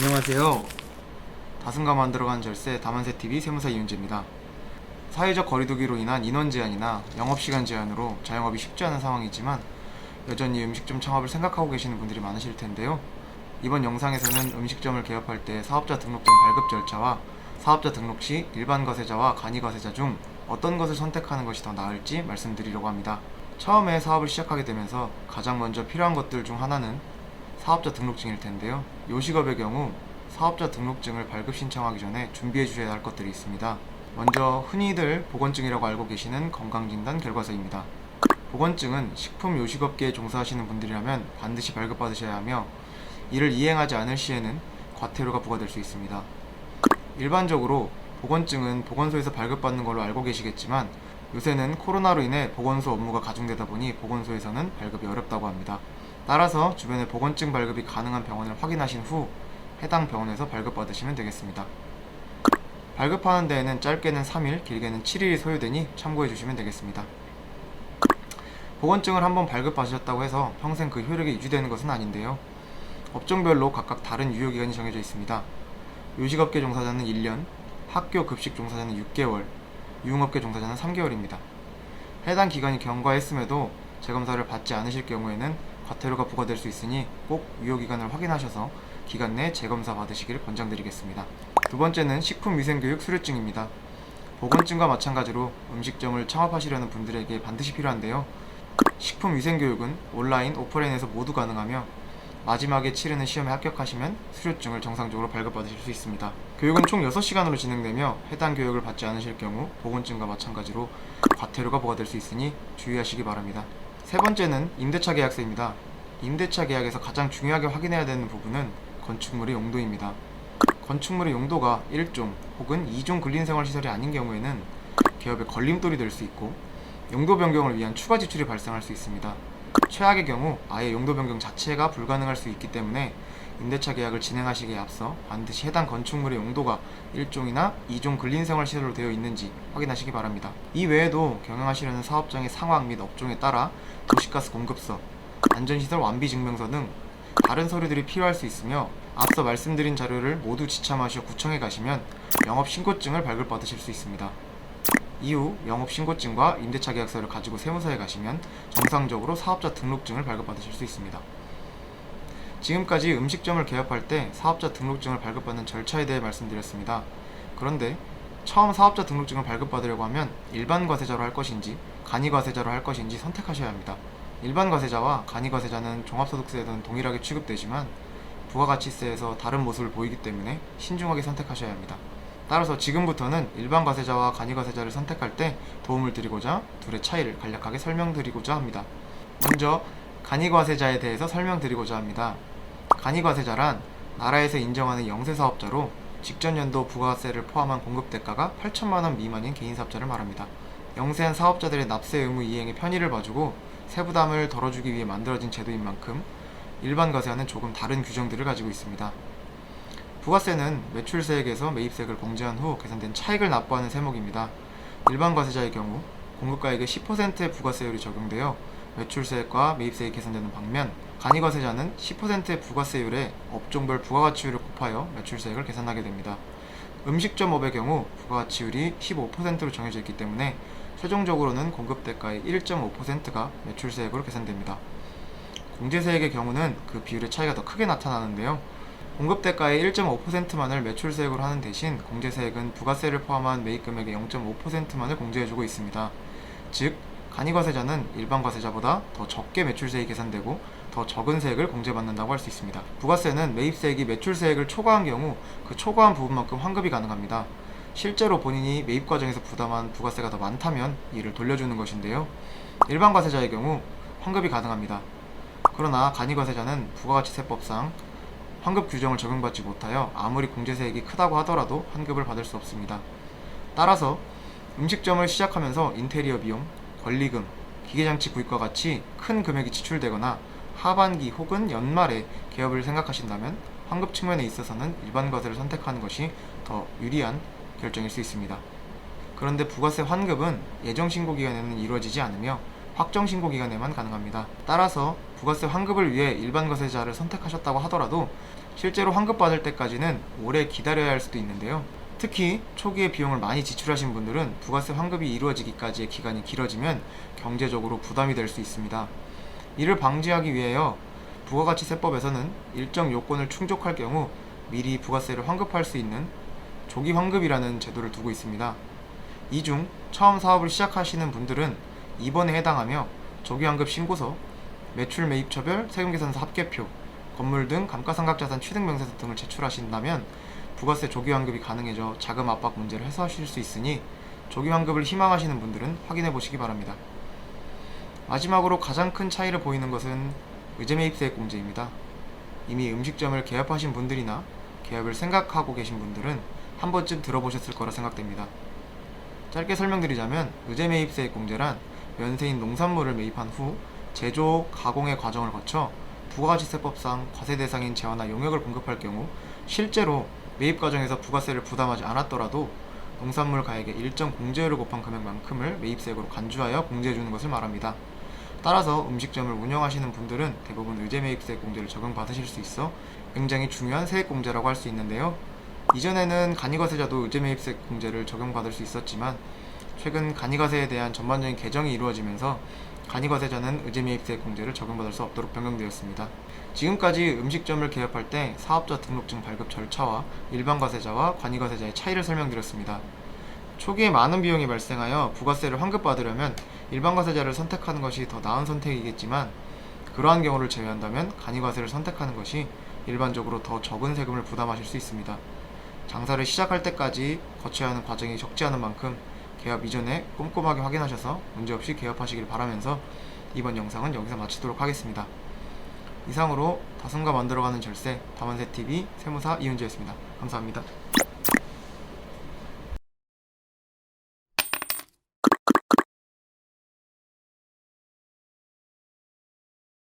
안녕하세요. 다승가 만들어간 절세 다만세 TV 세무사 이윤재입니다. 사회적 거리두기로 인한 인원 제한이나 영업 시간 제한으로 자영업이 쉽지 않은 상황이지만 여전히 음식점 창업을 생각하고 계시는 분들이 많으실 텐데요. 이번 영상에서는 음식점을 개업할 때 사업자 등록증 발급 절차와 사업자 등록 시 일반 거세자와 간이 거세자 중 어떤 것을 선택하는 것이 더 나을지 말씀드리려고 합니다. 처음에 사업을 시작하게 되면서 가장 먼저 필요한 것들 중 하나는 사업자 등록증일 텐데요. 요식업의 경우 사업자 등록증을 발급 신청하기 전에 준비해 주셔야 할 것들이 있습니다. 먼저 흔히들 보건증이라고 알고 계시는 건강진단 결과서입니다. 보건증은 식품 요식업계에 종사하시는 분들이라면 반드시 발급받으셔야 하며 이를 이행하지 않을 시에는 과태료가 부과될 수 있습니다. 일반적으로 보건증은 보건소에서 발급받는 걸로 알고 계시겠지만 요새는 코로나로 인해 보건소 업무가 가중되다 보니 보건소에서는 발급이 어렵다고 합니다. 따라서 주변에 보건증 발급이 가능한 병원을 확인하신 후 해당 병원에서 발급받으시면 되겠습니다. 발급하는 데에는 짧게는 3일, 길게는 7일이 소요되니 참고해 주시면 되겠습니다. 보건증을 한번 발급받으셨다고 해서 평생 그 효력이 유지되는 것은 아닌데요. 업종별로 각각 다른 유효기간이 정해져 있습니다. 요식업계 종사자는 1년, 학교 급식 종사자는 6개월, 유흥업계 종사자는 3개월입니다. 해당 기간이 경과했음에도 재검사를 받지 않으실 경우에는 과태료가 부과될 수 있으니 꼭 유효기간을 확인하셔서 기간 내 재검사 받으시기를 권장드리겠습니다. 두 번째는 식품위생교육 수료증입니다. 보건증과 마찬가지로 음식점을 창업하시려는 분들에게 반드시 필요한데요. 식품위생교육은 온라인, 오프라인에서 모두 가능하며 마지막에 치르는 시험에 합격하시면 수료증을 정상적으로 발급받으실 수 있습니다. 교육은 총 6시간으로 진행되며 해당 교육을 받지 않으실 경우 보건증과 마찬가지로 과태료가 부과될 수 있으니 주의하시기 바랍니다. 세 번째는 임대차 계약서입니다. 임대차 계약에서 가장 중요하게 확인해야 되는 부분은 건축물의 용도입니다. 건축물의 용도가 1종 혹은 2종 근린생활시설이 아닌 경우에는 개업의 걸림돌이 될 수 있고 용도 변경을 위한 추가 지출이 발생할 수 있습니다. 최악의 경우 아예 용도 변경 자체가 불가능할 수 있기 때문에 임대차 계약을 진행하시기에 앞서 반드시 해당 건축물의 용도가 1종이나 2종 근린생활 시설로 되어 있는지 확인하시기 바랍니다. 이 외에도 경영하시려는 사업장의 상황 및 업종에 따라 도시가스 공급서, 안전시설 완비 증명서 등 다른 서류들이 필요할 수 있으며 앞서 말씀드린 자료를 모두 지참하셔 구청에 가시면 영업신고증을 발급받으실 수 있습니다. 이후 영업신고증과 임대차 계약서를 가지고 세무서에 가시면 정상적으로 사업자 등록증을 발급받으실 수 있습니다. 지금까지 음식점을 개업할 때 사업자 등록증을 발급받는 절차에 대해 말씀드렸습니다. 그런데 처음 사업자 등록증을 발급받으려고 하면 일반 과세자로 할 것인지 간이 과세자로 할 것인지 선택하셔야 합니다. 일반 과세자와 간이 과세자는 종합소득세에는 동일하게 취급되지만 부가가치세에서 다른 모습을 보이기 때문에 신중하게 선택하셔야 합니다. 따라서 지금부터는 일반 과세자와 간이 과세자를 선택할 때 도움을 드리고자 둘의 차이를 간략하게 설명드리고자 합니다. 먼저 간이 과세자에 대해서 설명드리고자 합니다. 간이 과세자란 나라에서 인정하는 영세 사업자로 직전 연도 부가세를 포함한 공급 대가가 8천만 원 미만인 개인 사업자를 말합니다. 영세한 사업자들의 납세 의무 이행에 편의를 봐주고 세부담을 덜어주기 위해 만들어진 제도인 만큼 일반 과세와는 조금 다른 규정들을 가지고 있습니다. 부가세는 매출세액에서 매입세액을 공제한 후 계산된 차익을 납부하는 세목입니다. 일반 과세자의 경우 공급가액의 10%의 부가세율이 적용되어 매출세액과 매입세액이 계산되는 반면 간이과세자는 10%의 부가세율에 업종별 부가가치율을 곱하여 매출세액을 계산하게 됩니다. 음식점업의 경우 부가가치율이 15%로 정해져 있기 때문에 최종적으로는 공급 대가의 1.5%가 매출세액으로 계산됩니다. 공제세액의 경우는 그 비율의 차이가 더 크게 나타나는데요. 공급 대가의 1.5%만을 매출세액으로 하는 대신 공제세액은 부가세를 포함한 매입 금액의 0.5%만을 공제해주고 있습니다. 즉, 간이과세자는 일반 과세자보다 더 적게 매출세액이 계산되고 더 적은 세액을 공제받는다고 할 수 있습니다. 부가세는 매입세액이 매출세액을 초과한 경우 그 초과한 부분만큼 환급이 가능합니다. 실제로 본인이 매입 과정에서 부담한 부가세가 더 많다면 이를 돌려주는 것인데요. 일반 과세자의 경우 환급이 가능합니다. 그러나 간이 과세자는 부가가치세법상 환급 규정을 적용받지 못하여 아무리 공제세액이 크다고 하더라도 환급을 받을 수 없습니다. 따라서 음식점을 시작하면서 인테리어 비용, 권리금, 기계장치 구입과 같이 큰 금액이 지출되거나 하반기 혹은 연말에 개업을 생각하신다면 환급 측면에 있어서는 일반 과세를 선택하는 것이 더 유리한 결정일 수 있습니다. 그런데 부가세 환급은 예정 신고 기간에는 이루어지지 않으며 확정 신고 기간에만 가능합니다. 따라서 부가세 환급을 위해 일반 과세자를 선택하셨다고 하더라도 실제로 환급 받을 때까지는 오래 기다려야 할 수도 있는데요. 특히 초기에 비용을 많이 지출하신 분들은 부가세 환급이 이루어지기까지의 기간이 길어지면 경제적으로 부담이 될 수 있습니다. 이를 방지하기 위하여 부가가치세법에서는 일정 요건을 충족할 경우 미리 부가세를 환급할 수 있는 조기 환급이라는 제도를 두고 있습니다. 이 중 처음 사업을 시작하시는 분들은 이번에 해당하며 조기 환급 신고서, 매출 매입처별 세금계산서 합계표, 건물 등 감가상각자산 취득 명세서 등을 제출하신다면 부가세 조기 환급이 가능해져 자금 압박 문제를 해소하실 수 있으니 조기 환급을 희망하시는 분들은 확인해 보시기 바랍니다. 마지막으로 가장 큰 차이를 보이는 것은 의제매입세액 공제입니다. 이미 음식점을 개업하신 분들이나 개업을 생각하고 계신 분들은 한 번쯤 들어보셨을 거라 생각됩니다. 짧게 설명드리자면 의제매입세액 공제란 면세인 농산물을 매입한 후 제조, 가공의 과정을 거쳐 부가가치세법상 과세 대상인 재화나 용역을 공급할 경우 실제로 매입 과정에서 부가세를 부담하지 않았더라도 농산물 가액의 일정 공제율을 곱한 금액만큼을 매입세액으로 간주하여 공제해 주는 것을 말합니다. 따라서 음식점을 운영하시는 분들은 대부분 의제매입세액 공제를 적용받으실 수 있어 굉장히 중요한 세액 공제라고 할 수 있는데요. 이전에는 간이과세자도 의제매입세액 공제를 적용받을 수 있었지만 최근 간이과세에 대한 전반적인 개정이 이루어지면서 간이과세자는 의제매입세액 공제를 적용받을 수 없도록 변경되었습니다. 지금까지 음식점을 개업할 때 사업자 등록증 발급 절차와 일반 과세자와 관이과세자의 차이를 설명드렸습니다. 초기에 많은 비용이 발생하여 부가세를 환급받으려면 일반 과세자를 선택하는 것이 더 나은 선택이겠지만 그러한 경우를 제외한다면 간이과세를 선택하는 것이 일반적으로 더 적은 세금을 부담하실 수 있습니다. 장사를 시작할 때까지 거쳐야 하는 과정이 적지 않은 만큼 개업 이전에 꼼꼼하게 확인하셔서 문제없이 개업하시길 바라면서 이번 영상은 여기서 마치도록 하겠습니다. 이상으로 다솜과 만들어가는 절세 다만세TV 세무사 이은주였습니다. 감사합니다.